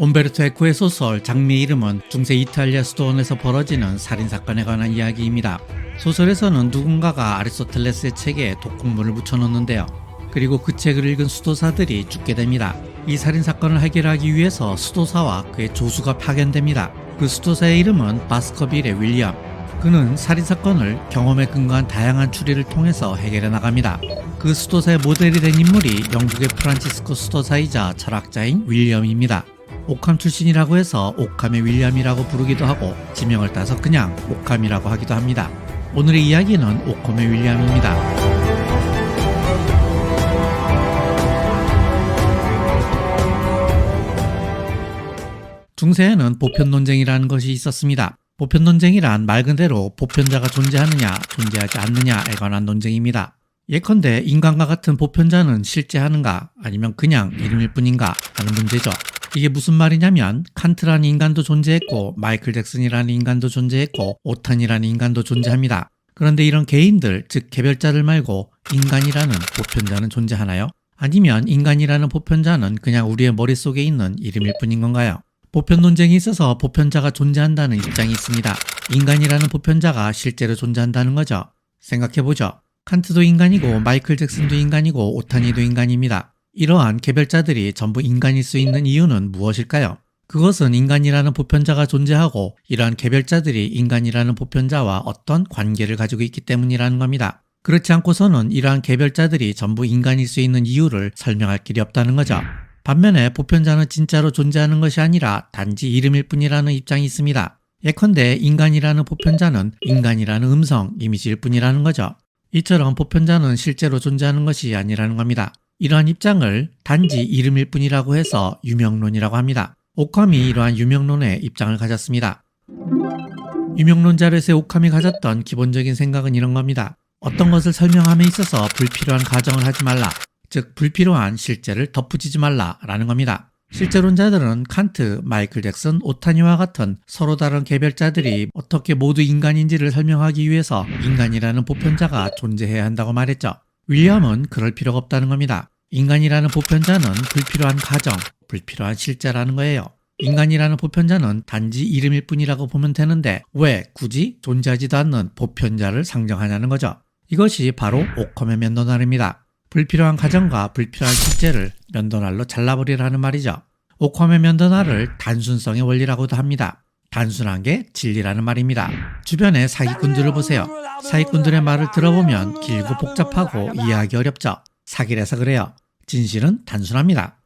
옴베르토 에코의 소설 장미의 이름은 중세 이탈리아 수도원에서 벌어지는 살인사건에 관한 이야기입니다. 소설에서는 누군가가 아리스토텔레스의 책에 독국물을 묻혀놓는데요. 그리고 그 책을 읽은 수도사들이 죽게 됩니다. 이 살인사건을 해결하기 위해서 수도사와 그의 조수가 파견됩니다. 그 수도사의 이름은 바스커빌의 윌리엄. 그는 살인사건을 경험에 근거한 다양한 추리를 통해서 해결해 나갑니다. 그 수도사의 모델이 된 인물이 영국의 프란치스코 수도사이자 철학자인 윌리엄입니다. 옥함 출신이라고 해서 옥함의 윌리엄이라고 부르기도 하고 지명을 따서 그냥 옥함이라고 하기도 합니다. 오늘의 이야기는 옥함의 윌리엄입니다. 중세에는 보편 논쟁이라는 것이 있었습니다. 보편 논쟁이란 말 그대로 보편자가 존재하느냐, 존재하지 않느냐에 관한 논쟁입니다. 예컨대 인간과 같은 보편자는 실제하는가 아니면 그냥 이름일 뿐인가 하는 문제죠. 이게 무슨 말이냐면 칸트라는 인간도 존재했고 마이클 잭슨이라는 인간도 존재했고 오탄이라는 인간도 존재합니다. 그런데 이런 개인들 즉 개별자들 말고 인간이라는 보편자는 존재하나요? 아니면 인간이라는 보편자는 그냥 우리의 머릿속에 있는 이름일 뿐인 건가요? 보편 논쟁이 있어서 보편자가 존재한다는 입장이 있습니다. 인간이라는 보편자가 실제로 존재한다는 거죠. 생각해보죠. 칸트도 인간이고 마이클 잭슨도 인간이고 오타니도 인간입니다. 이러한 개별자들이 전부 인간일 수 있는 이유는 무엇일까요? 그것은 인간이라는 보편자가 존재하고 이러한 개별자들이 인간이라는 보편자와 어떤 관계를 가지고 있기 때문이라는 겁니다. 그렇지 않고서는 이러한 개별자들이 전부 인간일 수 있는 이유를 설명할 길이 없다는 거죠. 반면에 보편자는 진짜로 존재하는 것이 아니라 단지 이름일 뿐이라는 입장이 있습니다. 예컨대 인간이라는 보편자는 인간이라는 음성, 이미지일 뿐이라는 거죠. 이처럼 보편자는 실제로 존재하는 것이 아니라는 겁니다. 이러한 입장을 단지 이름일 뿐이라고 해서 유명론이라고 합니다. 오캄이 이러한 유명론의 입장을 가졌습니다. 유명론자로서의 오캄이 가졌던 기본적인 생각은 이런 겁니다. 어떤 것을 설명함에 있어서 불필요한 가정을 하지 말라. 즉 불필요한 실제를 덧붙이지 말라라는 겁니다. 실제론자들은 칸트, 마이클 잭슨, 오타니와 같은 서로 다른 개별자들이 어떻게 모두 인간인지를 설명하기 위해서 인간이라는 보편자가 존재해야 한다고 말했죠. 윌리엄은 그럴 필요가 없다는 겁니다. 인간이라는 보편자는 불필요한 가정, 불필요한 실제라는 거예요. 인간이라는 보편자는 단지 이름일 뿐이라고 보면 되는데 왜 굳이 존재하지도 않는 보편자를 상정하냐는 거죠. 이것이 바로 오컴의 면도날입니다. 불필요한 가정과 불필요한 실제를 면도날로 잘라버리라는 말이죠. 오컴의 면도날을 단순성의 원리라고도 합니다. 단순한 게 진리라는 말입니다. 주변의 사기꾼들을 보세요. 사기꾼들의 말을 들어보면 길고 복잡하고 이해하기 어렵죠. 사기라서 그래요. 진실은 단순합니다.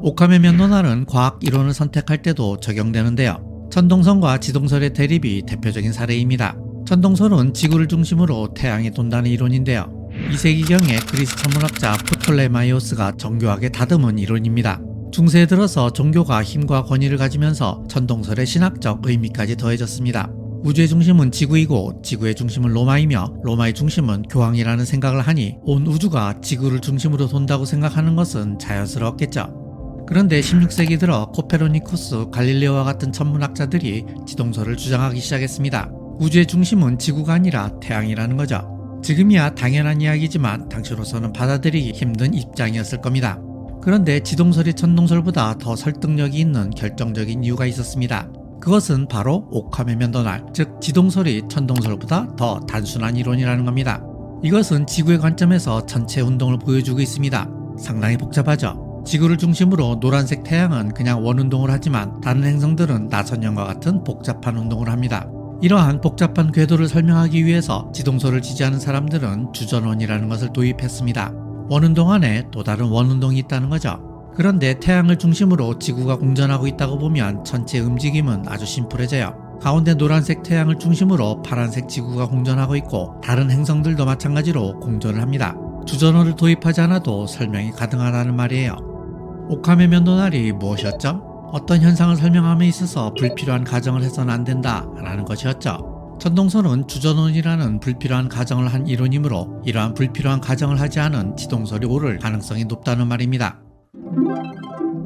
오캄의 면도날은 과학 이론을 선택할 때도 적용되는데요. 천동설과 지동설의 대립이 대표적인 사례입니다. 천동설은 지구를 중심으로 태양이 돈다는 이론인데요. 2세기경의 그리스 천문학자 프톨레마이오스가 정교하게 다듬은 이론입니다. 중세에 들어서 종교가 힘과 권위를 가지면서 천동설의 신학적 의미까지 더해졌습니다. 우주의 중심은 지구이고 지구의 중심은 로마이며 로마의 중심은 교황이라는 생각을 하니 온 우주가 지구를 중심으로 돈다고 생각하는 것은 자연스러웠겠죠. 그런데 16세기 들어 코페르니쿠스, 갈릴레오와 같은 천문학자들이 지동설을 주장하기 시작했습니다. 우주의 중심은 지구가 아니라 태양이라는 거죠. 지금이야 당연한 이야기지만 당시로서는 받아들이기 힘든 입장이었을 겁니다. 그런데 지동설이 천동설보다 더 설득력이 있는 결정적인 이유가 있었습니다. 그것은 바로 옥함의 면도날, 즉 지동설이 천동설보다 더 단순한 이론이라는 겁니다. 이것은 지구의 관점에서 전체 운동을 보여주고 있습니다. 상당히 복잡하죠. 지구를 중심으로 노란색 태양은 그냥 원운동을 하지만 다른 행성들은 나선형과 같은 복잡한 운동을 합니다. 이러한 복잡한 궤도를 설명하기 위해서 지동설을 지지하는 사람들은 주전원이라는 것을 도입했습니다. 원운동 안에 또 다른 원운동이 있다는 거죠. 그런데 태양을 중심으로 지구가 공전하고 있다고 보면 전체 움직임은 아주 심플해져요. 가운데 노란색 태양을 중심으로 파란색 지구가 공전하고 있고 다른 행성들도 마찬가지로 공전을 합니다. 주전원을 도입하지 않아도 설명이 가능하다는 말이에요. 옥함의 면도날이 무엇이었죠? 어떤 현상을 설명함에 있어서 불필요한 가정을 해서는 안 된다 라는 것이었죠. 천동설은 주전원이라는 불필요한 가정을 한 이론이므로 이러한 불필요한 가정을 하지 않은 지동설이 오를 가능성이 높다는 말입니다.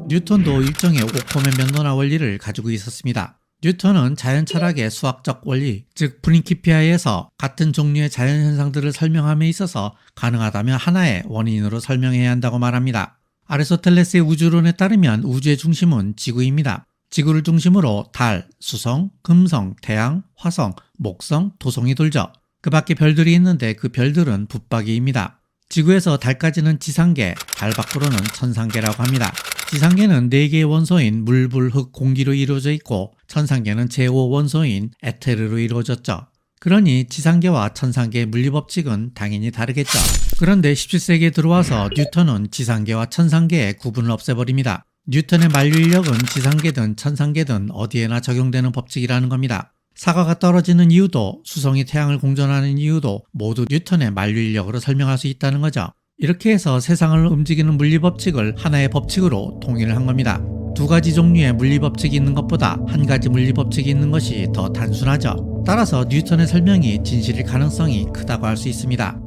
뉴턴도 일종의 오컴의 면도나 원리를 가지고 있었습니다. 뉴턴은 자연 철학의 수학적 원리, 즉 프린키피아에서 같은 종류의 자연 현상들을 설명함에 있어서 가능하다면 하나의 원인으로 설명해야 한다고 말합니다. 아리스토텔레스의 우주론에 따르면 우주의 중심은 지구입니다. 지구를 중심으로 달, 수성, 금성, 태양, 화성, 목성, 토성이 돌죠. 그 밖에 별들이 있는데 그 별들은 붙박이입니다. 지구에서 달까지는 지상계, 달 밖으로는 천상계라고 합니다. 지상계는 4개의 원소인 물, 불, 흙, 공기로 이루어져 있고 천상계는 제5 원소인 에테르로 이루어졌죠. 그러니 지상계와 천상계의 물리법칙은 당연히 다르겠죠. 그런데 17세기에 들어와서 뉴턴은 지상계와 천상계의 구분을 없애버립니다. 뉴턴의 만류인력은 지상계든 천상계든 어디에나 적용되는 법칙이라는 겁니다. 사과가 떨어지는 이유도 수성이 태양을 공전하는 이유도 모두 뉴턴의 만류인력으로 설명할 수 있다는 거죠. 이렇게 해서 세상을 움직이는 물리법칙을 하나의 법칙으로 통일을 한 겁니다. 두 가지 종류의 물리법칙이 있는 것보다 한 가지 물리법칙이 있는 것이 더 단순하죠. 따라서 뉴턴의 설명이 진실일 가능성이 크다고 할 수 있습니다.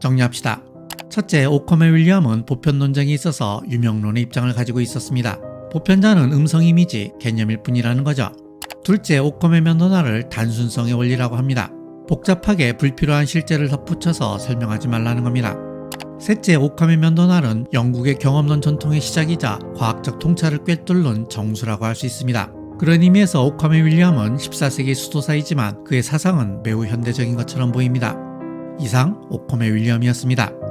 정리합시다. 첫째, 오컴의 윌리엄은 보편 논쟁이 있어서 유명론의 입장을 가지고 있었습니다. 보편자는 음성 이미지, 개념일 뿐이라는 거죠. 둘째, 오컴의 면도날을 단순성의 원리라고 합니다. 복잡하게 불필요한 실제를 덧붙여서 설명하지 말라는 겁니다. 셋째, 오컴의 면도날은 영국의 경험론 전통의 시작이자 과학적 통찰을 꿰뚫는 정수라고 할 수 있습니다. 그런 의미에서 오컴의 윌리엄은 14세기 수도사이지만 그의 사상은 매우 현대적인 것처럼 보입니다. 이상 오컴의 윌리엄이었습니다.